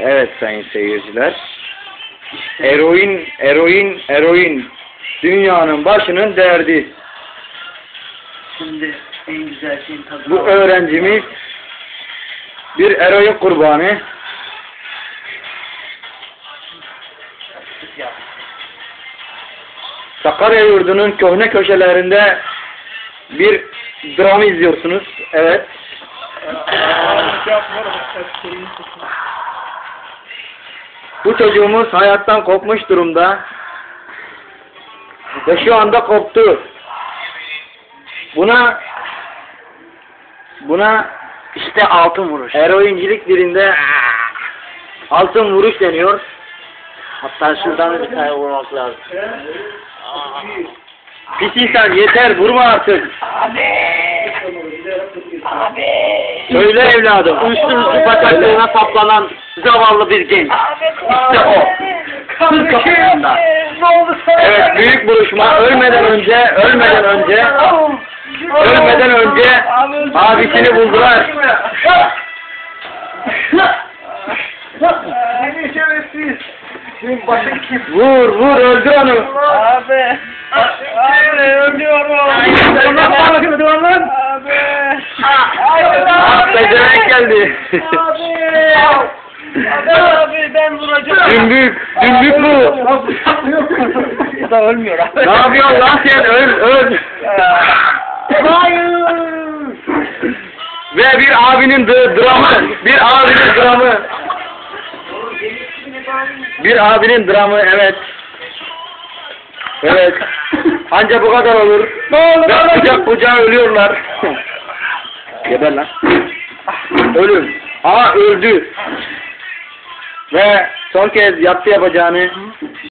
Evet sayın seyirciler. Eroin, eroin, eroin. Dünyanın başının derdi. Şimdi en güzel şeyin tadı. Bu öğrencimiz bir eroin kurbanı. Sakarya yurdunun köhne köşelerinde bir dram izliyorsunuz. Evet. Bu çocuğumuz hayattan kopmuş durumda. Ve şu anda koptu. Buna buna İşte altın vuruş. eroincilik dilinde altın vuruş deniyor. Hatta şuradan da bir tane vurmak lazım. Pis insan yeter vurma artık. Söyle evladım. Uyuşturucu bataklığına saplanan zavallı bir genç. İşte o. Kız kafasında. Evet büyük buluşma ölmeden önce ölmeden önce ölmeden önce abisini buldular. Vur vur öldür onu. Abi. Abi ölüyorum. Ah becerek geldi. Abi. Abi ben vuracağım. Dümbük, dümbük bu. Bu da ölmüyor abi. Ne yapıyorsun lan sen? Öl, öl. Hayır. Ve bir abinin dı- dramı, bir abinin dramı. Bir abinin dramı, evet. Evet. Anca bu kadar olur. Ve kucak kucağa ölüyorlar. Geber lan. Ölüm. Aa öldü. Ve son kez yaptı yapacağını